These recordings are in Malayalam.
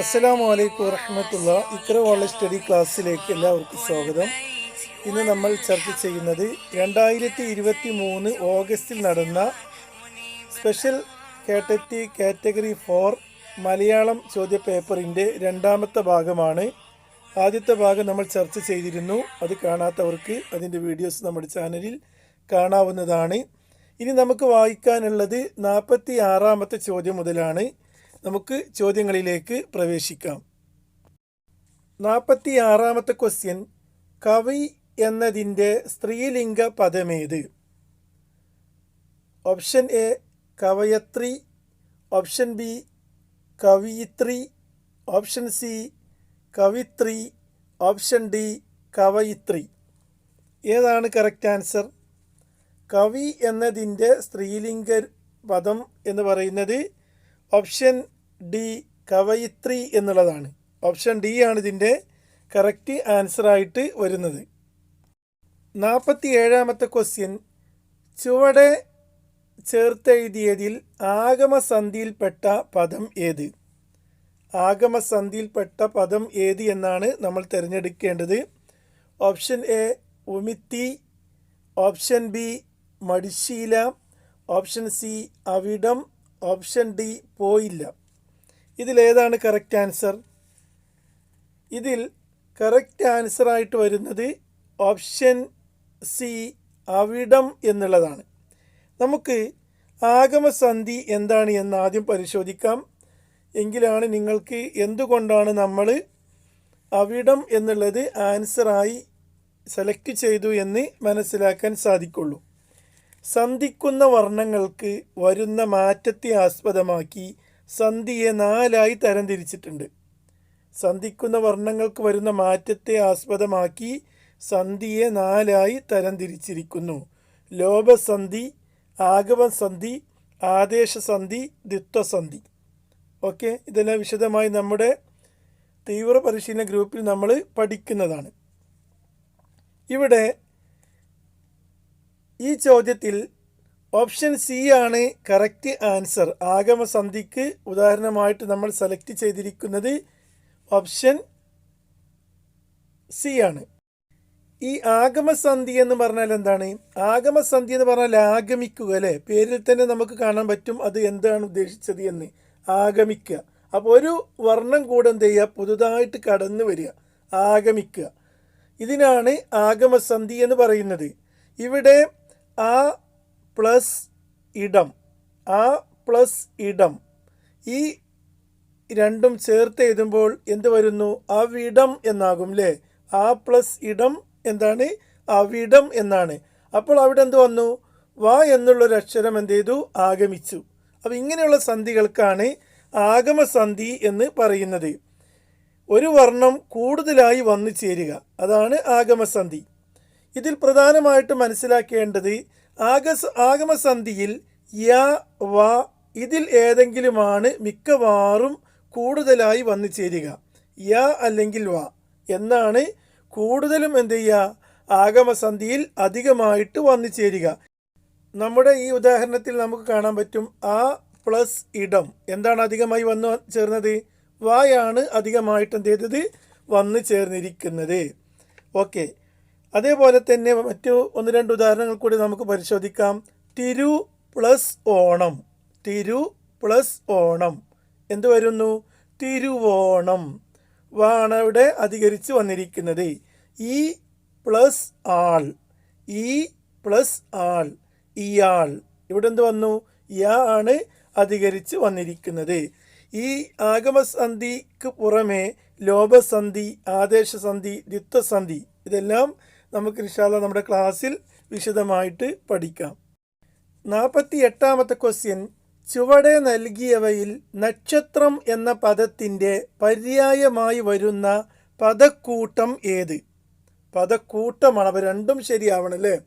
അസ്സലാമു അലൈക്കും വറഹമത്തുള്ള. ഇക്ര സ്റ്റഡി ക്ലാസ്സിലേക്ക് എല്ലാവർക്കും സ്വാഗതം. ഇന്ന് നമ്മൾ ചർച്ച ചെയ്യുന്നത് രണ്ടായിരത്തി ഇരുപത്തി മൂന്ന് ഓഗസ്റ്റിൽ നടന്ന special category category four Malayalam ചോദ്യ പേപ്പറിന്റെ രണ്ടാമത്തെ ഭാഗമാണ്. ആദ്യത്തെ ഭാഗം നമ്മൾ ചർച്ച ചെയ്തിരുന്നു. അത് കാണാത്തവർക്ക് അതിന്റെ വീഡിയോസ് നമ്മുടെ ചാനലിൽ കാണാവുന്നതാണ്. ഇനി നമുക്ക് വായിക്കാനുള്ളത് നാൽപ്പത്തി ആറാമത്തെ ചോദ്യം മുതലാണ്. നമുക്ക് ചോദ്യങ്ങളിലേക്ക് പ്രവേശിക്കാം. നാൽപ്പത്തി ആറാമത്തെ ക്വസ്റ്റ്യൻ കവി എന്നതിന്റെ സ്ത്രീലിംഗ പദമേത്? ഓപ്ഷൻ എ കവയത്രി. ഓപ്ഷൻ ബി കവിയിത്രി. ഓപ്ഷൻ സി കവിത്രി. ഓപ്ഷൻ ഡി കവയിത്രി. ഏതാണ് കറക്റ്റ് ആൻസർ കവി എന്നതിന്റെ സ്ത്രീലിംഗ പദം എന്ന് പറയുന്നത് ഓപ്ഷൻ ഡി കവയിത്രി എന്നുള്ളതാണ്. ഓപ്ഷൻ ഡി ആണ് ഇതിന്റെ കറക്റ്റ് ആൻസറായിട്ട് വരുന്നത്. നാൽപ്പത്തി ഏഴാമത്തെ ക്വസ്റ്റ്യൻ ചുവടെ ചേർത്തെഴുതിയതിൽ ആഗമസന്ധിയിൽപ്പെട്ട പദം ഏത്? ആഗമസന്ധിയിൽപ്പെട്ട പദം ഏത് എന്നാണ് നമ്മൾ തിരഞ്ഞെടുക്കേണ്ടത്. ഓപ്ഷൻ എ ഉമിത്തി. ഓപ്ഷൻ ബി മടിശീല. ഓപ്ഷൻ സി അവിടം. ഓപ്ഷൻ ഡി പോയില്ല. ഇതിലേതാണ് കറക്റ്റ് ആൻസർ ഇതിൽ കറക്റ്റ് ആൻസറായിട്ട് വരുന്നത് ഓപ്ഷൻ സി അവിടം എന്നുള്ളതാണ്. നമുക്ക് ആഗമസന്ധി എന്താണ് എന്ന് ആദ്യം പരിശോധിക്കാം. എങ്കിലാണ് നിങ്ങൾക്ക് എന്തുകൊണ്ടാണ് നമ്മൾ അവിടം എന്നുള്ളത് ആൻസറായി സെലക്ട് ചെയ്തു എന്ന് മനസ്സിലാക്കാൻ സാധിക്കുള്ളൂ. സന്ധിക്കുന്ന വർണങ്ങൾക്ക് വരുന്ന മാറ്റത്തെ ആസ്പദമാക്കി സന്ധിയെ നാലായി തരംതിരിച്ചിട്ടുണ്ട്. സന്ധിക്കുന്ന വർണങ്ങൾക്ക് വരുന്ന മാറ്റത്തെ ആസ്പദമാക്കി സന്ധിയെ നാലായി തരംതിരിച്ചിരിക്കുന്നു. ലോഭസന്ധി ആഗമസന്ധി ആദേശസന്ധി ദ്വിത്വസന്ധി. ഓക്കെ ഇതെല്ലാം വിശദമായി നമ്മുടെ തീവ്ര പരിശീലന ഗ്രൂപ്പിൽ നമ്മൾ പഠിക്കുന്നതാണ്. ഇവിടെ ഈ ചോദ്യത്തിൽ ഓപ്ഷൻ സി ആണ് കറക്റ്റ് ആൻസർ. ആഗമസന്ധിക്ക് ഉദാഹരണമായിട്ട് നമ്മൾ സെലക്ട് ചെയ്തിരിക്കുന്നത് ഓപ്ഷൻ സി ആണ്. ഈ ആഗമസന്ധി എന്ന് പറഞ്ഞാൽ എന്താണ്? ആഗമസന്ധി എന്ന് പറഞ്ഞാൽ ആഗമിക്കുക അല്ലേ? പേരിൽ തന്നെ നമുക്ക് കാണാൻ പറ്റും അത് എന്താണ് ഉദ്ദേശിച്ചത് എന്ന്. ആഗമിക്കുക. അപ്പോൾ ഒരു വർണം കൂടെ എന്ത് ചെയ്യുക? പുതുതായിട്ട് കടന്നു വരിക. ആഗമിക്കുക. ഇതിനാണ് ആഗമസന്ധി എന്ന് പറയുന്നത്. ഇവിടെ ആ പ്ലസ് ഇടം. ആ പ്ലസ് ഇടം ഈ രണ്ടും ചേർത്ത് എഴുതുമ്പോൾ എന്ത് വരുന്നു? അവിടം എന്നാകും അല്ലേ ആ പ്ലസ് ഇടം എന്താണ്? അവിടം എന്നാണ്. അപ്പോൾ അവിടെ എന്ത് വന്നു? വ എന്നുള്ളൊരു അക്ഷരം എന്ത് ചെയ്തു? ആഗമിച്ചു. അപ്പോൾ ഇങ്ങനെയുള്ള സന്ധികൾക്കാണ് ആഗമസന്ധി എന്ന് പറയുന്നത്. ഒരു വർണം കൂടുതലായി വന്നു ചേരുക. അതാണ് ആഗമസന്ധി. ഇതിൽ പ്രധാനമായിട്ട് മനസ്സിലാക്കേണ്ടത് ആഗസ് ആഗമസന്ധിയിൽ യ വ ഇതിൽ ഏതെങ്കിലുമാണ് മിക്കവാറും കൂടുതലായി വന്നു ചേരുക യ അല്ലെങ്കിൽ വ എന്നാണ് കൂടുതലും എന്ത് ചെയ്യുക? ആഗമസന്ധിയിൽ അധികമായിട്ട് വന്നു ചേരുക നമ്മുടെ ഈ ഉദാഹരണത്തിൽ നമുക്ക് കാണാൻ പറ്റും ആ പ്ലസ് ഇടം എന്താണ് അധികമായി വന്നു ചേർന്നത്? വായാണ് അധികമായിട്ട് എന്ത് ചെയ്തത്? വന്നു ചേർന്നിരിക്കുന്നത് ഓക്കെ. അതേപോലെ തന്നെ മറ്റു ഒന്ന് രണ്ട് ഉദാഹരണങ്ങൾ കൂടി നമുക്ക് പരിശോധിക്കാം. തിരു പ്ലസ് ഓണം. തിരു പ്ലസ് ഓണം. എന്ത് വരുന്നു? തിരുവോണം. വാണവിടെ അധികരിച്ച് വന്നിരിക്കുന്നത്. ഈ പ്ലസ് ആൾ. ഈ പ്ലസ് ആൾ. ഇയാൾ. ഇവിടെ എന്ത് വന്നു? യാ ആണ് അധികരിച്ച് വന്നിരിക്കുന്നത്. ഈ ആഗമസന്ധിക്ക് പുറമെ ലോഭസന്ധി ആദേശസന്ധി ദ്വിത്വസന്ധി ഇതെല്ലാം നമുക്ക് ഇൻഷാല്ല നമ്മുടെ ക്ലാസ്സിൽ വിശദമായിട്ട് പഠിക്കാം. നാൽപ്പത്തി എട്ടാമത്തെ ക്വസ്റ്റ്യൻ ചുവടെ നൽകിയവയിൽ നക്ഷത്രം എന്ന പദത്തിന്റെ പര്യായമായി വരുന്ന പദക്കൂട്ടം ഏത്? പദക്കൂട്ടമാണ്. അപ്പോൾ രണ്ടും ശരിയാവണം അല്ലേ?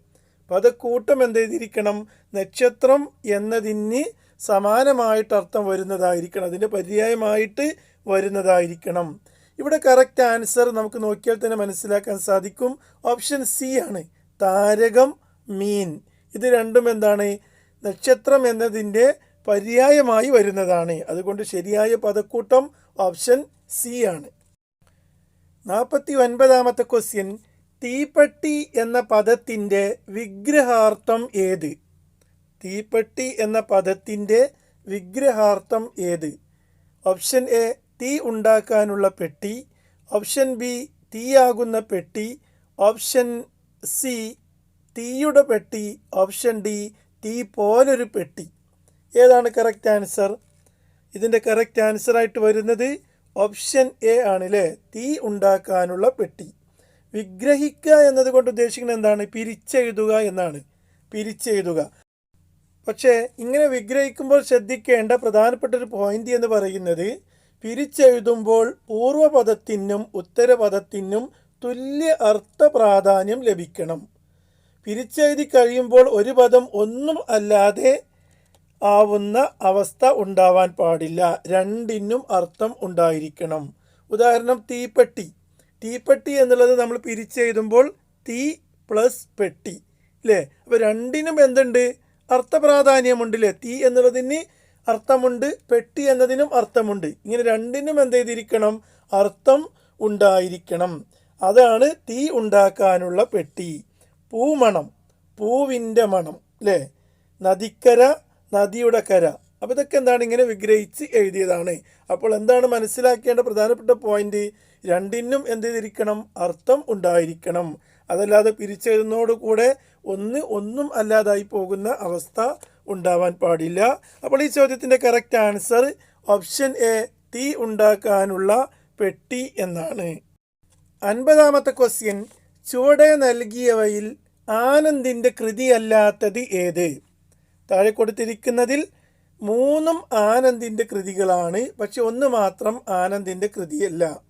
പദക്കൂട്ടം എന്ത് ചെയ്തിരിക്കണം നക്ഷത്രം എന്നതിന് സമാനമായിട്ട് അർത്ഥം വരുന്നതായിരിക്കണം. അതിന്റെ പര്യായമായിട്ട് വരുന്നതായിരിക്കണം. ഇവിടെ കറക്റ്റ് ആൻസർ നമുക്ക് നോക്കിയാൽ തന്നെ മനസ്സിലാക്കാൻ സാധിക്കും. ഓപ്ഷൻ സി ആണ്. താരകം മീൻ. ഇത് രണ്ടും എന്താണ്? നക്ഷത്രം എന്നതിന്റെ പര്യായമായി വരുന്നതാണ്. അതുകൊണ്ട് ശരിയായ പദക്കൂട്ടം ഓപ്ഷൻ സി ആണ്. നാൽപ്പത്തി ഒൻപതാമത്തെ ക്വസ്റ്റ്യൻ തീപ്പെട്ടി എന്ന പദത്തിന്റെ വിഗ്രഹാർത്ഥം ഏത്? തീപ്പെട്ടി എന്ന പദത്തിന്റെ വിഗ്രഹാർത്ഥം ഏത്? ഓപ്ഷൻ എ തീ ഉണ്ടാക്കാനുള്ള പെട്ടി ഓപ്ഷൻ ബി തീയാകുന്ന പെട്ടി ഓപ്ഷൻ സി തീയുടെ പെട്ടി ഓപ്ഷൻ ഡി തീ പോലൊരു പെട്ടി. ഏതാണ് കറക്റ്റ് ആൻസർ ഇതിന്റെ കറക്റ്റ് ആൻസറായിട്ട് വരുന്നത് ഓപ്ഷൻ എ ആണ് തീ ഉണ്ടാക്കാനുള്ള പെട്ടി. വിഗ്രഹിക്കുക എന്നതുകൊണ്ട് ഉദ്ദേശിക്കുന്നത് എന്താണ്? പിരിച്ചെഴുതുക എന്നാണ്. പിരിച്ചെഴുതുക. പക്ഷേ ഇങ്ങനെ വിഗ്രഹിക്കുമ്പോൾ ശ്രദ്ധിക്കേണ്ട പ്രധാനപ്പെട്ട ഒരു പോയിന്റ് എന്ന് പറയുന്നത് പിരിച്ചെഴുതുമ്പോൾ പൂർവപദത്തിനും ഉത്തരപദത്തിനും തുല്യ അർത്ഥ പ്രാധാന്യം ലഭിക്കണം. പിരിച്ചെഴുതി കഴിയുമ്പോൾ ഒരു പദം ഒന്നും അല്ലാതെ ആവുന്ന അവസ്ഥ ഉണ്ടാവാൻ പാടില്ല. രണ്ടിനും അർത്ഥം ഉണ്ടായിരിക്കണം. ഉദാഹരണം തീപ്പെട്ടി. തീപ്പെട്ടി എന്നുള്ളത് നമ്മൾ പിരിച്ചെഴുതുമ്പോൾ തീ പ്ലസ് പെട്ടി അല്ലേ അപ്പോൾ രണ്ടിനും എന്തുണ്ട്? അർത്ഥപ്രാധാന്യമുണ്ടല്ലേ തീ എന്നുള്ളതിന് അർത്ഥമുണ്ട് പെട്ടി എന്നതിനും അർത്ഥമുണ്ട്. ഇങ്ങനെ രണ്ടിനും എന്ത് ചെയ്തിരിക്കണം? അർത്ഥം ഉണ്ടായിരിക്കണം. അതാണ് തീ ഉണ്ടാക്കാനുള്ള പെട്ടി. പൂമണം പൂവിന്റെ മണം അല്ലേ നദിക്കര നദിയുടെ കര. അപ്പോൾ ഇതൊക്കെ എന്താണ്? ഇങ്ങനെ വിഗ്രഹിച്ച് എഴുതിയതാണ്. അപ്പോൾ എന്താണ് മനസ്സിലാക്കേണ്ട പ്രധാനപ്പെട്ട പോയിന്റ്? രണ്ടിനും എന്ത് ചെയ്തിരിക്കണം? അർത്ഥം ഉണ്ടായിരിക്കണം. അതല്ലാതെ പിരിച്ചെഴുതുന്നതോടുകൂടെ ഒന്ന് ഒന്നും അല്ലാതായി പോകുന്ന അവസ്ഥ ഉണ്ടാവാൻ പാടില്ല. അപ്പോൾ ഈ ചോദ്യത്തിന്റെ കറക്റ്റ് ആൻസർ ഓപ്ഷൻ എ തീ ഉണ്ടാക്കാനുള്ള പെട്ടി എന്നാണ്. അൻപതാമത്തെ ക്വസ്റ്റ്യൻ ചുവടെ നൽകിയവയിൽ ആനന്ദിന്റെ കൃതിയല്ലാത്തത് ഏത്? താഴെ കൊടുത്തിരിക്കുന്നതിൽ മൂന്നും ആനന്ദിന്റെ കൃതികളാണ് പക്ഷെ ഒന്ന് മാത്രം ആനന്ദിന്റെ കൃതിയല്ല.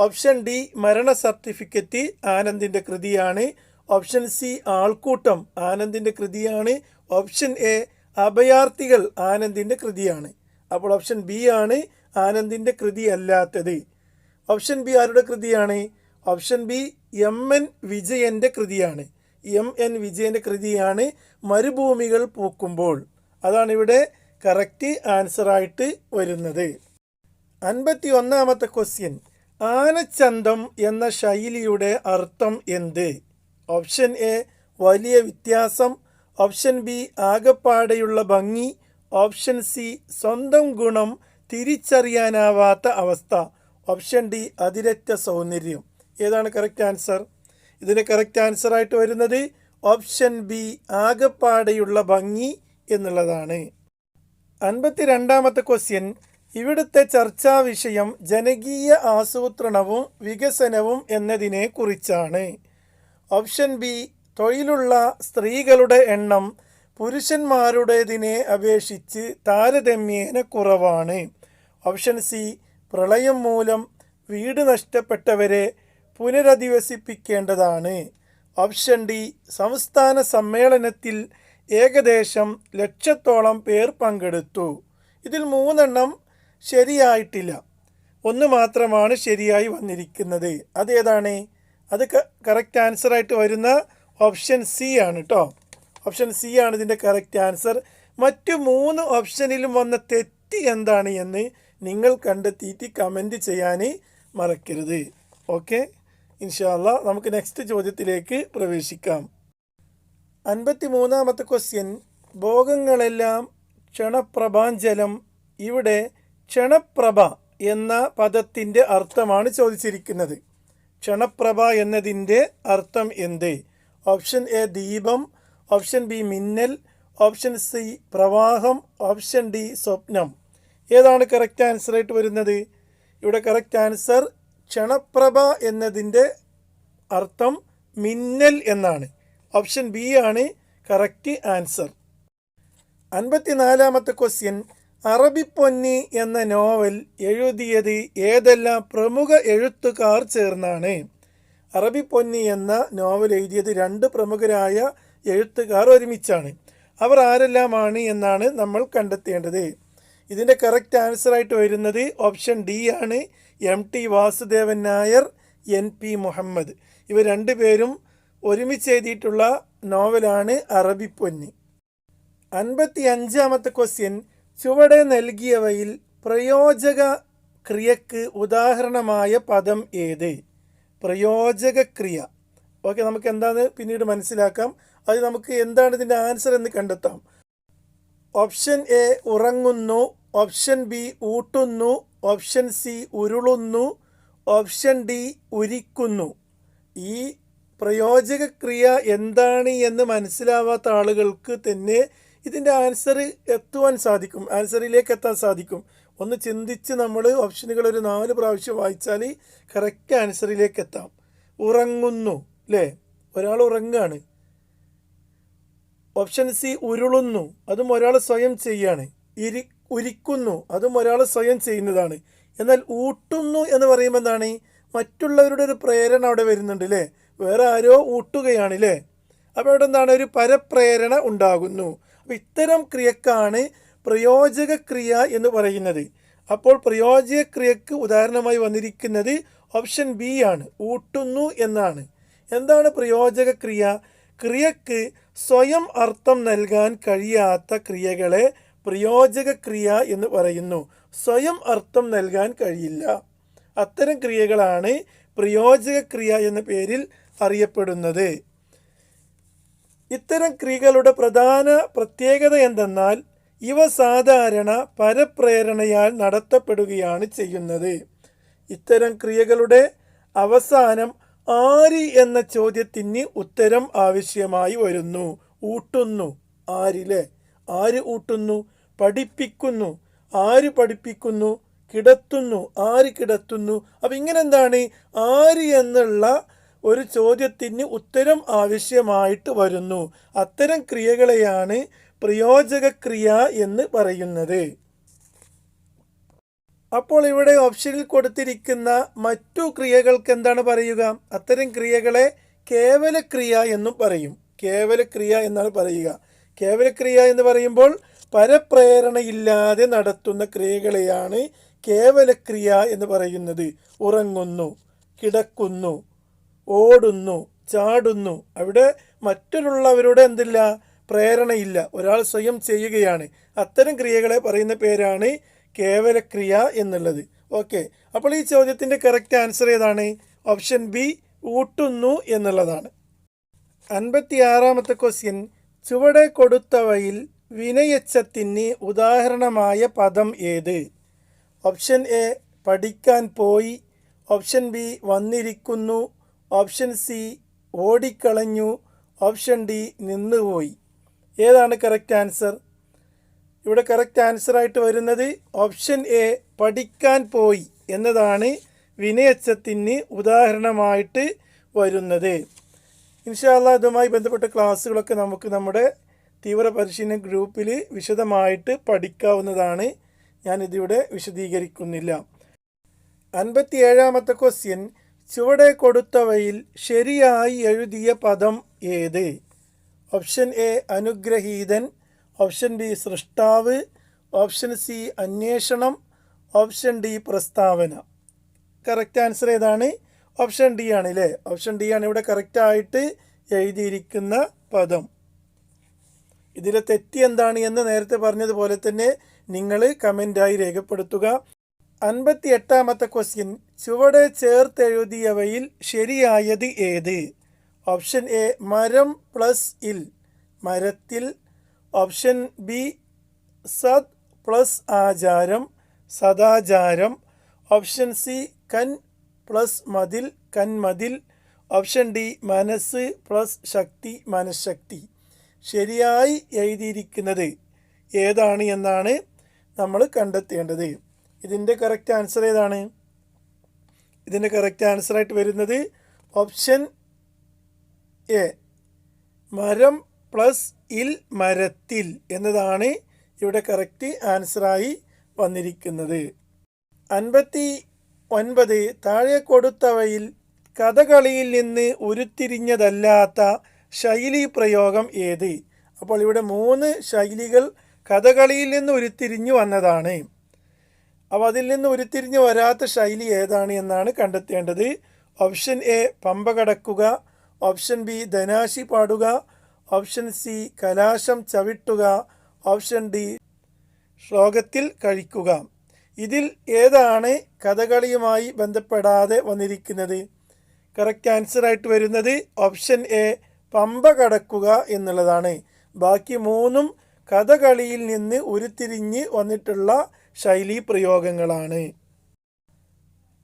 ഓപ്ഷൻ ഡി മരണ സർട്ടിഫിക്കറ്റ് ആനന്ദിന്റെ കൃതിയാണ്. ഓപ്ഷൻ സി ആൾക്കൂട്ടം ആനന്ദിന്റെ കൃതിയാണ്. ഓപ്ഷൻ എ അഭയാർത്ഥികൾ ആനന്ദിന്റെ കൃതിയാണ്. അപ്പോൾ ഓപ്ഷൻ ബി ആണ് ആനന്ദിന്റെ കൃതി അല്ലാത്തത് ഓപ്ഷൻ ബി ആരുടെ കൃതിയാണ്? ഓപ്ഷൻ ബി എം എൻ വിജയന്റെ കൃതിയാണ്. എം എൻ വിജയന്റെ കൃതിയാണ് മരുഭൂമികൾ പൂക്കുമ്പോൾ. അതാണ് ഇവിടെ കറക്റ്റ് ആൻസറായിട്ട് വരുന്നത്. അൻപത്തി ഒന്നാമത്തെ ക്വസ്റ്റ്യൻ. ആനച്ചന്തം എന്ന ശൈലിയുടെ അർത്ഥം എന്ത്? ഓപ്ഷൻ എ വലിയ വ്യത്യാസം. ഓപ്ഷൻ ബി ആകപ്പാടെയുള്ള ഭംഗി. ഓപ്ഷൻ സി സ്വന്തം ഗുണം തിരിച്ചറിയാനാവാത്ത അവസ്ഥ. ഓപ്ഷൻ ഡി അതിരറ്റ സൗന്ദര്യം. ഏതാണ് കറക്റ്റ് ആൻസർ ഇതിന് കറക്റ്റ് ആൻസറായിട്ട് വരുന്നത് ഓപ്ഷൻ ബി ആകപ്പാടെയുള്ള ഭംഗി എന്നുള്ളതാണ്. അൻപത്തി രണ്ടാമത്തെ ക്വസ്റ്റ്യൻ ഇവിടുത്തെ ചർച്ചാ വിഷയം ജനകീയ ആസൂത്രണവും വികസനവും എന്നതിനെ കുറിച്ചാണ്. ഓപ്ഷൻ ബി തൊഴിലുള്ള സ്ത്രീകളുടെ എണ്ണം പുരുഷന്മാരുടേതിനെ അപേക്ഷിച്ച് താരതമ്യേന കുറവാണ്. ഓപ്ഷൻ സി പ്രളയം മൂലം വീട് നഷ്ടപ്പെട്ടവരെ പുനരധിവസിപ്പിക്കേണ്ടതാണ്. ഓപ്ഷൻ ഡി സംസ്ഥാന സമ്മേളനത്തിൽ ഏകദേശം ലക്ഷത്തോളം പേർ പങ്കെടുത്തു. ഇതിൽ മൂന്നെണ്ണം ശരിയായിട്ടില്ല. ഒന്ന് മാത്രമാണ് ശരിയായി വന്നിരിക്കുന്നത്. അതേതാണ്? അത് കറക്റ്റ് ആൻസറായിട്ട് വരുന്ന ഓപ്ഷൻ സി ആണ് കേട്ടോ ഓപ്ഷൻ സി ആണ് ഇതിന്റെ കറക്റ്റ് ആൻസർ മറ്റു മൂന്ന് ഓപ്ഷനിലും വന്ന തെറ്റ് എന്താണ് എന്ന് നിങ്ങൾ കണ്ടെത്തിയിട്ട് കമന്റ് ചെയ്യാൻ മറക്കരുത്. ഓക്കെ ഇൻഷാല്ല നമുക്ക് നെക്സ്റ്റ് ചോദ്യത്തിലേക്ക് പ്രവേശിക്കാം. അൻപത്തി മൂന്നാമത്തെ ക്വസ്റ്റ്യൻ ഭോഗങ്ങളെല്ലാം ക്ഷണപ്രഭാഞ്ചലം ഇവിടെ ക്ഷണപ്രഭ എന്ന പദത്തിന്റെ അർത്ഥമാണ് ചോദിച്ചിരിക്കുന്നത്. ക്ഷണപ്രഭ എന്നതിന്റെ അർത്ഥം എന്ത്? ഓപ്ഷൻ എ ദീപം. ഓപ്ഷൻ ബി മിന്നൽ. ഓപ്ഷൻ സി പ്രവാഹം. ഓപ്ഷൻ ഡി സ്വപ്നം. ഏതാണ് കറക്റ്റ് ആൻസറായിട്ട് വരുന്നത്? ഇവിടെ കറക്റ്റ് ആൻസർ ക്ഷണപ്രഭ എന്നതിന്റെ അർത്ഥം മിന്നൽ എന്നാണ്. ഓപ്ഷൻ ബി ആണ് കറക്റ്റ് ആൻസർ അൻപത്തിനാലാമത്തെ ക്വസ്റ്റ്യൻ അറബിപ്പൊന്നി എന്ന നോവൽ എഴുതിയത് ഏതെല്ലാം പ്രമുഖ എഴുത്തുകാർ ചേർന്നാണ്. അറബിപ്പൊന്നി എന്ന നോവൽ എഴുതിയത് രണ്ട് പ്രമുഖരായ എഴുത്തുകാർ ഒരുമിച്ചാണ്. അവർ ആരെല്ലാമാണ് എന്നാണ് നമ്മൾ കണ്ടെത്തേണ്ടത്. ഇതിന്റെ കറക്റ്റ് ആൻസറായിട്ട് വരുന്നത് ഓപ്ഷൻ ഡി ആണ്. M T Vasudevan Nair N P Muhammad. ഇവർ രണ്ടുപേരും ഒരുമിച്ച് എഴുതിയിട്ടുള്ള നോവലാണ് അറബിപ്പൊന്നി. അൻപത്തി അഞ്ചാമത്തെ ക്വസ്റ്റ്യൻ ചുവടെ നൽകിയവയിൽ പ്രയോജക ക്രിയക്ക് ഉദാഹരണമായ പദം ഏത്? പ്രയോജക ക്രിയ. ഓക്കെ നമുക്ക് എന്താണെന്ന് പിന്നീട് മനസ്സിലാക്കാം. അത് നമുക്ക് എന്താണ് ഇതിന്റെ ആൻസർ എന്ന് കണ്ടെത്താം. ഓപ്ഷൻ എ ഉറങ്ങുന്നു ഓപ്ഷൻ ബി ഊട്ടുന്നു ഓപ്ഷൻ സി ഉരുളുന്നു ഓപ്ഷൻ ഡി ഉരിക്കുന്നു. ഈ പ്രയോജക ക്രിയ എന്താണ് എന്ന് മനസ്സിലാവാത്ത ആളുകൾക്ക് തന്നെ ഇതിന്റെ ആൻസർ എത്തുവാൻ സാധിക്കും. ആൻസറിലേക്ക് എത്താൻ സാധിക്കും. ഒന്ന് ചിന്തിച്ച് നമ്മൾ ഓപ്ഷനുകൾ ഒരു നാല് പ്രാവശ്യം വായിച്ചാൽ കറക്റ്റ് ആൻസറിലേക്ക് എത്താം. ഉറങ്ങുന്നു അല്ലേ ഒരാൾ ഉറങ്ങുകയാണ് ഓപ്ഷൻ സി ഉരുളുന്നു. അതും ഒരാൾ സ്വയം ചെയ്യാണ്. ഇരി ഉരിക്കുന്നു. അതും ഒരാൾ സ്വയം ചെയ്യുന്നതാണ്. എന്നാൽ ഊട്ടുന്നു എന്ന് പറയുമ്പോൾ എന്താണ്? മറ്റുള്ളവരുടെ ഒരു പ്രേരണ അവിടെ വരുന്നുണ്ട് അല്ലേ വേറെ ആരോ ഊട്ടുകയാണ് അല്ലേ അപ്പോൾ അവിടെ എന്താണ്? ഒരു പരപ്രേരണ ഉണ്ടാകുന്നു. അപ്പോൾ ഇത്തരം ക്രിയക്കാണ് പ്രയോജക ക്രിയ എന്ന് പറയുന്നത്. അപ്പോൾ പ്രയോജക ക്രിയക്ക് ഉദാഹരണമായി വന്നിരിക്കുന്നത് ഓപ്ഷൻ ബി ആണ് ഊട്ടുന്നു എന്നാണ്. എന്താണ് പ്രയോജക ക്രിയ ക്രിയക്ക് സ്വയം അർത്ഥം നൽകാൻ കഴിയാത്ത ക്രിയകളെ പ്രയോജക ക്രിയ എന്ന് പറയുന്നു. സ്വയം അർത്ഥം നൽകാൻ കഴിയില്ല. അത്തരം ക്രിയകളാണ് പ്രയോജക ക്രിയ എന്ന പേരിൽ അറിയപ്പെടുന്നത്. ഇത്തരം ക്രിയകളുടെ പ്രധാന പ്രത്യേകത എന്തെന്നാൽ ഇവ സാധാരണ പരപ്രേരണയാൽ നടത്തപ്പെടുകയാണ് ചെയ്യുന്നത്. ഇത്തരം ക്രിയകളുടെ അവസാനം ആര് എന്ന ചോദ്യത്തിന് ഉത്തരം ആവശ്യമായി വരുന്നു. ഊട്ടുന്നു. ആരിലെ? ആര് ഊട്ടുന്നു? പഠിപ്പിക്കുന്നു. ആര് പഠിപ്പിക്കുന്നു? കിടത്തുന്നു. ആര് കിടത്തുന്നു? അപ്പം ഇങ്ങനെന്താണ്? ആര് എന്നുള്ള ഒരു ചോദ്യത്തിന് ഉത്തരം ആവശ്യമായിട്ട് വരുന്നു. അത്തരം ക്രിയകളെയാണ് പ്രയോജക ക്രിയ എന്ന് പറയുന്നത്. അപ്പോൾ ഇവിടെ ഓപ്ഷനിൽ കൊടുത്തിരിക്കുന്ന മറ്റു ക്രിയകൾക്ക് എന്താണ് പറയുക? അത്തരം ക്രിയകളെ കേവല ക്രിയ എന്നും പറയും. കേവല ക്രിയ എന്നാണ് പറയുക. കേവല ക്രിയ എന്ന് പറയുമ്പോൾ പരപ്രേരണയില്ലാതെ നടത്തുന്ന ക്രിയകളെയാണ് കേവല ക്രിയ എന്ന് പറയുന്നത്. ഉറങ്ങുന്നു കിടക്കുന്നു ഓടുന്നു ചാടുന്നു. അവിടെ മറ്റുള്ളവരുടെ എന്തില്ല? പ്രേരണയില്ല. ഒരാൾ സ്വയം ചെയ്യുകയാണ്. അത്തരം ക്രിയകളെ പറയുന്ന പേരാണ് കേവലക്രിയ എന്നുള്ളത്. ഓക്കെ. അപ്പോൾ ഈ ചോദ്യത്തിന്റെ കറക്റ്റ് ആൻസർ ഏതാണ്? ഓപ്ഷൻ ബി ഊട്ടുന്നു എന്നുള്ളതാണ്. അൻപത്തി ആറാമത്തെ ക്വസ്റ്റ്യൻ ചുവടെ കൊടുത്തവയിൽ വിനയച്ചത്തിന് ഉദാഹരണമായ പദം ഏത്? ഓപ്ഷൻ എ പഠിക്കാൻ പോയി. ഓപ്ഷൻ ബി വന്നിരിക്കുന്നു. ഓപ്ഷൻ സി ഓടിക്കളഞ്ഞു. ഓപ്ഷൻ ഡി നിന്നുപോയി. ഏതാണ് കറക്റ്റ് ആൻസർ ഇവിടെ കറക്റ്റ് ആൻസർ ആയിട്ട് വരുന്നത് ഓപ്ഷൻ എ പഠിക്കാൻ പോയി എന്നതാണ് വിനയച്ചത്തിന് ഉദാഹരണമായിട്ട് വരുന്നത്. ഇൻഷാല്ല ഇതുമായി ബന്ധപ്പെട്ട ക്ലാസ്സുകളൊക്കെ നമുക്ക് നമ്മുടെ തീവ്ര പരിശീലന ഗ്രൂപ്പിൽ വിശദമായിട്ട് പഠിക്കാവുന്നതാണ്. ഞാനിതിവിടെ വിശദീകരിക്കുന്നില്ല. അൻപത്തി ഏഴാമത്തെ ക്വസ്റ്റ്യൻ ചുവടെ കൊടുത്തവയിൽ ശരിയായി എഴുതിയ പദം ഏത്? ഓപ്ഷൻ എ അനുഗ്രഹീതൻ. ഓപ്ഷൻ ബി സൃഷ്ടാവ്. ഓപ്ഷൻ സി അന്വേഷണം. ഓപ്ഷൻ ഡി പ്രസ്താവന. കറക്റ്റ് ആൻസർ ഏതാണ്? ഓപ്ഷൻ ഡി ആണ് അല്ലേ ഓപ്ഷൻ ഡി ആണ് ഇവിടെ കറക്റ്റായിട്ട് എഴുതിയിരിക്കുന്ന പദം. ഇതിലെ തെറ്റി എന്താണ് എന്ന് നേരത്തെ പറഞ്ഞതുപോലെ തന്നെ നിങ്ങൾ കമന്റായി രേഖപ്പെടുത്തുക. അൻപത്തി എട്ടാമത്തെ ക്വസ്റ്റ്യൻ ചുവടെ ചേർത്തെഴുതിയവയിൽ ശരിയായത് ഏത്? ഓപ്ഷൻ എ മരം പ്ലസ് ഇൽ മരത്തിൽ. ഓപ്ഷൻ ബി സത് പ്ലസ് ആചാരം സദാചാരം. ഓപ്ഷൻ സി കൻ പ്ലസ് മതിൽ കന്മതിൽ ഓപ്ഷൻ ഡി മനസ്സ് പ്ലസ് ശക്തി മനഃശക്തി. ശരിയായി എഴുതിയിരിക്കുന്നത് ഏതാണ് എന്നാണ് നമ്മൾ കണ്ടെത്തേണ്ടത്. ഇതിന്റെ കറക്റ്റ് ആൻസർ ഏതാണ്? ഇതിന്റെ കറക്റ്റ് ആൻസറായിട്ട് വരുന്നത് ഓപ്ഷൻ എ മരം പ്ലസ് ഇൽ മരത്തിൽ എന്നതാണ് ഇവിടെ കറക്റ്റ് ആൻസറായി വന്നിരിക്കുന്നത്. അൻപത്തി ഒൻപത് താഴെ കൊടുത്തവയിൽ കഥകളിയിൽ നിന്ന് ഉരുത്തിരിഞ്ഞതല്ലാത്ത ശൈലി പ്രയോഗം ഏത്? അപ്പോൾ ഇവിടെ മൂന്ന് ശൈലികൾ കഥകളിയിൽ നിന്ന് ഉരുത്തിരിഞ്ഞു വന്നതാണ്. അപ്പോൾ അതിൽ നിന്ന് ഉരുത്തിരിഞ്ഞ് വരാത്ത ശൈലി ഏതാണ് എന്നാണ് കണ്ടെത്തേണ്ടത്. ഓപ്ഷൻ എ പമ്പ കടക്കുക. ഓപ്ഷൻ ബി ധനാശി പാടുക. ഓപ്ഷൻ സി കലാശം ചവിട്ടുക. ഓപ്ഷൻ ഡി ശ്ലോകത്തിൽ കഴിക്കുക. ഇതിൽ ഏതാണ് കഥകളിയുമായി ബന്ധപ്പെടാതെ വന്നിരിക്കുന്നത്? കറക്റ്റ് ആൻസർ ആയിട്ട് വരുന്നത് ഓപ്ഷൻ എ പമ്പ കടക്കുക എന്നുള്ളതാണ്. ബാക്കി മൂന്നും കഥകളിയിൽ നിന്ന് ഉരുത്തിരിഞ്ഞ് വന്നിട്ടുള്ള ശൈലീ പ്രയോഗങ്ങളാണ്.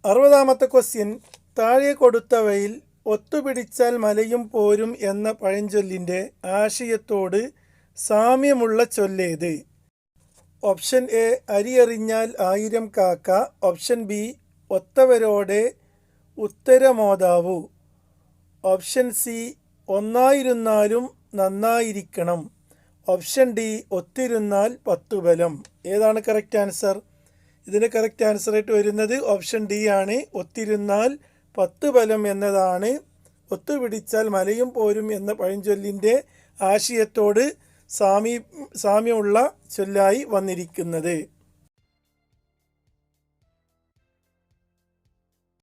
അറുപതാമത്തെ ക്വസ്റ്റ്യൻ താഴെ കൊടുത്തവയിൽ ഒത്തുപിടിച്ചാൽ മലയും പോരും എന്ന പഴഞ്ചൊല്ലിന്റെ ആശയത്തോട് സാമ്യമുള്ള ചൊല്ലേത്? ഓപ്ഷൻ എ അരി എറിഞ്ഞാൽ ആയിരം കാക്ക. ഓപ്ഷൻ ബി ഒത്തവരോടെ ഉത്തരമോതാവൂ. ഓപ്ഷൻ സി ഒന്നായിരുന്നാലും നന്നായിരിക്കണം. ഓപ്ഷൻ ഡി ഒത്തിരുന്നാൽ പത്തു ബലം. ഏതാണ് കറക്റ്റ് ആൻസർ ഇതിന് കറക്റ്റ് ആൻസർ ആയിട്ട് വരുന്നത് ഓപ്ഷൻ ഡി ആണ്. ഒത്തിരുന്നാൽ പത്തു ബലം എന്നതാണ്. ഒത്തുപിടിച്ചാൽ മലയും പോരും എന്ന പഴഞ്ചൊല്ലിന്റെ ആശയത്തോട് സാമി സാമ്യമുള്ള ചൊല്ലായി വന്നിരിക്കുന്നത്.